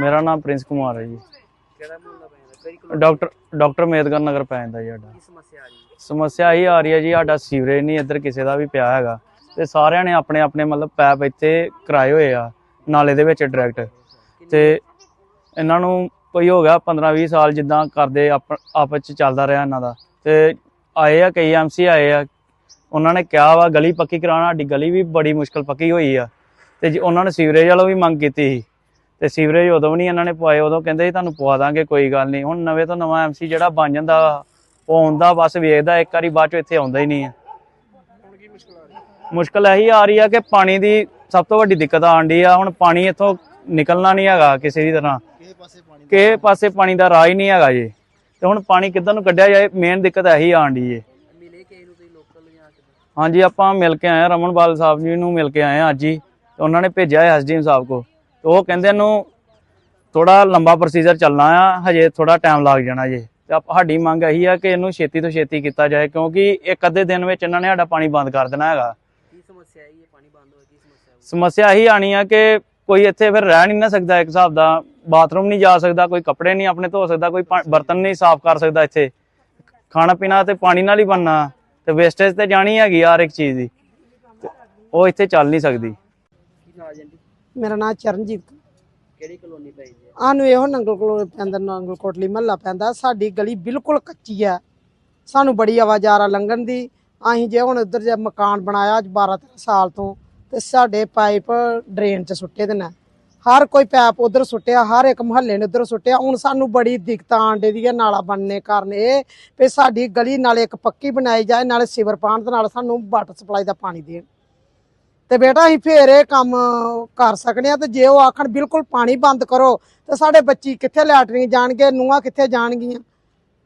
ਮੇਰਾ ਨਾਮ ਪ੍ਰਿੰਸ ਕੁਮਾਰ ਹੈ ਜੀ। ਕਿਹੜਾ ਮੁਹੱਲਾ ਪੈਂਦਾ? ਕਿਹੜੀ ਕਲੋਨੀ? ਡਾਕਟਰ ਡਾਕਟਰ ਮੇਦਗਰ ਨਗਰ ਪੈ ਜਾਂਦਾ ਜੀ ਸਾਡਾ। ਕੀ ਸਮੱਸਿਆ ਆ ਰਹੀ ਹੈ? ਸਮੱਸਿਆ ਇਹੀ ਆ ਰਹੀ ਹੈ ਜੀ ਸਾਡਾ ਸੀਵਰੇਜ ਨਹੀਂ ਇੱਧਰ ਕਿਸੇ ਦਾ ਵੀ ਪਿਆ ਹੈਗਾ। ਤੇ ਸਾਰਿਆਂ ਨੇ ਆਪਣੇ ਆਪਣੇ ਮਤਲਬ ਪੈਪ ਇੱਥੇ ਕਰਾਏ ਹੋਏ ਆ ਨਾਲੇ ਦੇ ਵਿੱਚ ਡਾਇਰੈਕਟ। ਤੇ ਇਹਨਾਂ ਨੂੰ ਕੋਈ ਹੋ ਗਿਆ 15 20 ਸਾਲ ਜਿੱਦਾਂ ਕਰਦੇ ਆਪ- ਆਪਸ ਚ ਚੱਲਦਾ ਰਿਹਾ ਇਹਨਾਂ ਦਾ। ਤੇ ਆਏ ਆ ਕਈ ਐਮਸੀ ਆਏ ਆ। ਉਹਨਾਂ ਨੇ ਕਿਹਾ ਵਾ ਗਲੀ ਪੱਕੀ ਕਰਾਉਣਾ ਸਾਡੀ ਗਲੀ ਵੀ ਬੜੀ ਮੁਸ਼ਕਲ ਪੱਕੀ ਹੋਈ ਆ। ਤੇ ਜੀ ਉਹਨਾਂ ਨੇ ਸੀਵਰੇਜ ਵਾਲੋ ਵੀ ਮੰਗ ਕੀਤੀ ਸੀ। ਤੇ ਸੀਵਰੇਜ ਉਦੋਂ ਵੀ ਨਹੀਂ ਇਹਨਾਂ ਨੇ ਪਵਾਏ ਉਦੋਂ ਕਹਿੰਦੇ ਸੀ ਤੁਹਾਨੂੰ ਪਵਾ ਦਾਂਗੇ ਕੋਈ ਗੱਲ ਨਹੀਂ। ਹੁਣ ਨਵੇਂ ਤੋਂ ਨਵਾਂ ਐਮਸੀ ਜਿਹੜਾ ਬਣ ਜਾਂਦਾ ਉਹ ਆਉਂਦਾ ਬਸ ਵੇਖਦਾ ਇੱਕ ਵਾਰੀ ਬਾਅਦ ਚ ਇੱਥੇ ਆਉਂਦਾ ਹੀ ਨਹੀਂ ਹੈ ਮੁਸ਼ਕਲ ਇਹੀ ਆ ਰਹੀ ਆ ਕਿ ਪਾਣੀ ਦੀ ਸਭ ਤੋਂ ਵੱਡੀ ਦਿੱਕਤ ਡਈ ਆ। ਹੁਣ ਪਾਣੀ ਇੱਥੋਂ ਨਿਕਲਣਾ ਨਹੀਂ ਹੈਗਾ ਕਿਸੇ ਵੀ ਤਰ੍ਹਾਂ। ਕਿਸੇ ਪਾਸੇ ਪਾਣੀ ਦਾ ਰਾਹ ਹੀ ਨਹੀਂ ਹੈਗਾ ਜੀ। ਤੇ ਹੁਣ ਪਾਣੀ ਕਿੱਧਰ ਨੂੰ ਕੱਢਿਆ ਜਾਏ ਮੇਨ ਦਿੱਕਤ ਇਹੀ ਡਈ ਏ। ਕਿੱਦਾਂ ਹਾਂਜੀ ਆਪਾਂ ਮਿਲ ਕੇ ਆਏ ਆ ਰਮਨਪਾਲ ਸਾਹਿਬ ਜੀ ਨੂੰ ਮਿਲ ਕੇ ਆਏ ਆ ਅੱਜ ਹੀ। ਤੇ ਉਹਨਾਂ ਨੇ ਭੇਜਿਆ ਹੈ ਐਸਡੀਐਮ ਸਾਹਿਬ ਕੋ ਤੇ ਉਹ ਕਹਿੰਦੇ ਇਹਨੂੰ ਥੋੜਾ ਲੰਬਾ ਪ੍ਰੋਸੀਜਰ ਚੱਲਣਾ ਆ ਹਜੇ ਥੋੜਾ ਟਾਈਮ ਲੱਗ ਜਾਣਾ ਜੀ। ਤੇ ਆਪ- ਸਾਡੀ ਮੰਗ ਇਹੀ ਆ ਕਿ ਇਹਨੂੰ ਛੇਤੀ ਤੋਂ ਛੇਤੀ ਕੀਤਾ ਜਾਏ ਕਿਉਂਕਿ ਇੱਕ ਅੱਧੇ ਦਿਨ ਵਿੱਚ ਇਹਨਾਂ ਨੇ ਸਾਡਾ ਪਾਣੀ ਬੰਦ ਕਰ ਦੇਣਾ ਹੈਗਾ। ਕੀ ਸਮੱਸਿਆ ਹੈ ਪਾਣੀ ਬੰਦ ਹੋਇਆ ਕੀ ਸਮੱਸਿਆ ਸਮੱਸਿਆ ਇਹੀ ਆਣੀ ਆ ਕਿ ਕੋਈ ਇੱਥੇ ਫਿਰ ਰਹਿ ਨਹੀਂ ਨਾ ਸਕਦਾ ਇੱਕ ਹਿਸਾਬ ਦਾ ਬਾਥਰੂਮ ਨਹੀਂ ਜਾ ਸਕਦਾ ਕੋਈ ਕੱਪੜੇ ਨਹੀਂ ਆਪਣੇ ਧੋ ਸਕਦਾ ਕੋਈ ਬਰਤਨ ਨਹੀਂ ਸਾਫ਼ ਕਰ ਸਕਦਾ ਇੱਥੇ। ਖਾਣਾ ਪੀਣਾ ਤੇ ਪਾਣੀ ਨਾਲ ਹੀ ਬਣਨਾ ਤੇ ਵੇਸਟੇਜ ਤੇ ਜਾਣੀ ਹੈਗੀ ਹਰ ਇੱਕ ਚੀਜ਼ ਦੀ। ਉਹ ਇੱਥੇ ਚੱਲ ਨਹੀਂ ਸਕਦੀ। ਮੇਰਾ ਨਾਮ ਚਰਨਜੀਤ ਕਿਹੜੀ ਕਲੋਨੀ ਪੈਂਦੀ ਹੈ? ਆਨੂੰ ਇਹੋ ਨੰਗਲ ਕੋਲ ਪੈਂਦਾ ਨੰਗਲ ਕੋਟਲੀ ਮਹੱਲਾ ਪੈਂਦਾ। ਸਾਡੀ ਗਲੀ ਬਿਲਕੁਲ ਕੱਚੀ ਹੈ। ਸਾਨੂੰ ਬੜੀ ਆਵਾਜ਼ਾਰਾ ਲੰਘਣ ਦੀ। ਅਸੀਂ ਜੇ ਹੁਣ ਇੱਧਰ ਜੇ ਮਕਾਨ ਬਣਾਇਆ ਅੱਜ 12 13 ਸਾਲ ਤੋਂ ਤੇ ਸਾਡੇ ਪਾਈਪ ਡਰੇਨ 'ਚ ਸੁੱਟੇ ਦੇ ਨੇ। ਹਰ ਕੋਈ ਪੈਪ ਉਧਰ ਸੁੱਟਿਆ ਹਰ ਇੱਕ ਮੁਹੱਲੇ ਨੇ ਉਧਰ ਸੁੱਟਿਆ। ਹੁਣ ਸਾਨੂੰ ਬੜੀ ਦਿੱਕਤ ਆਂਡੇ ਦੀ ਹੈ ਨਾਲਾ ਬਣਨੇ ਕਾਰਨ ਇਹ ਵੀ ਸਾਡੀ ਗਲੀ ਨਾਲੇ ਇੱਕ ਪੱਕੀ ਬਣਾਈ ਜਾਏ ਨਾਲੇ ਸਿਵਰ ਪਾਣ ਦੇ ਨਾਲ ਸਾਨੂੰ ਵਾਟਰ ਸਪਲਾਈ ਦਾ ਪਾਣੀ ਦੇਣ। ਤੇ ਬੇਟਾ ਅਸੀਂ ਫੇਰ ਇਹ ਕੰਮ ਕਰ ਸਕਨੇ ਆ ਤੇ ਜੇ ਉਹ ਆਖਣ ਬਿਲਕੁਲ ਪਾਣੀ ਬੰਦ ਕਰੋ ਤੇ ਸਾਡੇ ਬੱਚੀ ਕਿੱਥੇ ਲੈਟਰਿੰਗ ਜਾਣਗੇ ਨੂੰਹਾਂ ਕਿੱਥੇ ਜਾਣਗੀਆਂ?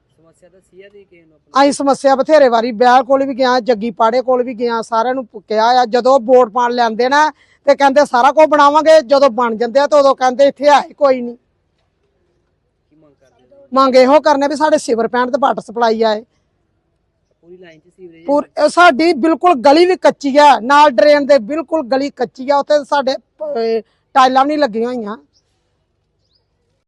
ਸਮੱਸਿਆ ਤਾਂ ਸੀ ਆ ਦੀ ਕਿਸੇ ਨੂੰ ਆਪਣੀ। ਅਸੀਂ ਸਮੱਸਿਆ ਬਥੇਰੇ ਵਾਰੀ ਬੈਲ ਕੋਲ ਵੀ ਗਿਆ ਜੱਗੀ ਪਾੜੇ ਕੋਲ ਵੀ ਗਿਆ ਸਾਰਿਆਂ ਨੂੰ ਕਿਹਾ ਆ ਜਦੋਂ ਵੋਟ ਪਾਣ ਲੈਂਦੇ ਨਾ ਤੇ ਕਹਿੰਦੇ ਸਾਰਾ ਕੁਝ ਬਣਾਵਾਂਗੇ ਜਦੋਂ ਬਣ ਜਾਂਦੇ ਆ ਤੇ ਉਦੋਂ ਕਹਿੰਦੇ ਇੱਥੇ ਹੀ ਕੋਈ ਨਹੀਂ। ਕੀ ਮੰਗ ਕਰਦੇ ਹੋ? ਮੰਗ ਇਹੋ ਕਰਨੇ ਵੀ ਸਾਡੇ ਸਿਵਰ ਪੈਣ ਤੇ ਵਾਟਰ ਸਪਲਾਈ ਆਏ। ਪੂਰੀ ਲਾਈਨ 'ਚ ਸੀਵਰੇਜ ਪੂਰ ਇਹ ਸਾਡੀ ਬਿਲਕੁਲ ਗਲੀ ਵੀ ਕੱਚੀ ਆ ਨਾਲ ਡਰੇਨ ਦੇ ਬਿਲਕੁਲ ਗਲੀ ਕੱਚੀ ਆ ਉੱਥੇ ਸਾਡੇ ਅਹ, ਟਾਈਲਾਂ ਵੀ ਨਹੀਂ ਲੱਗੀਆਂ ਹੋਈਆਂ।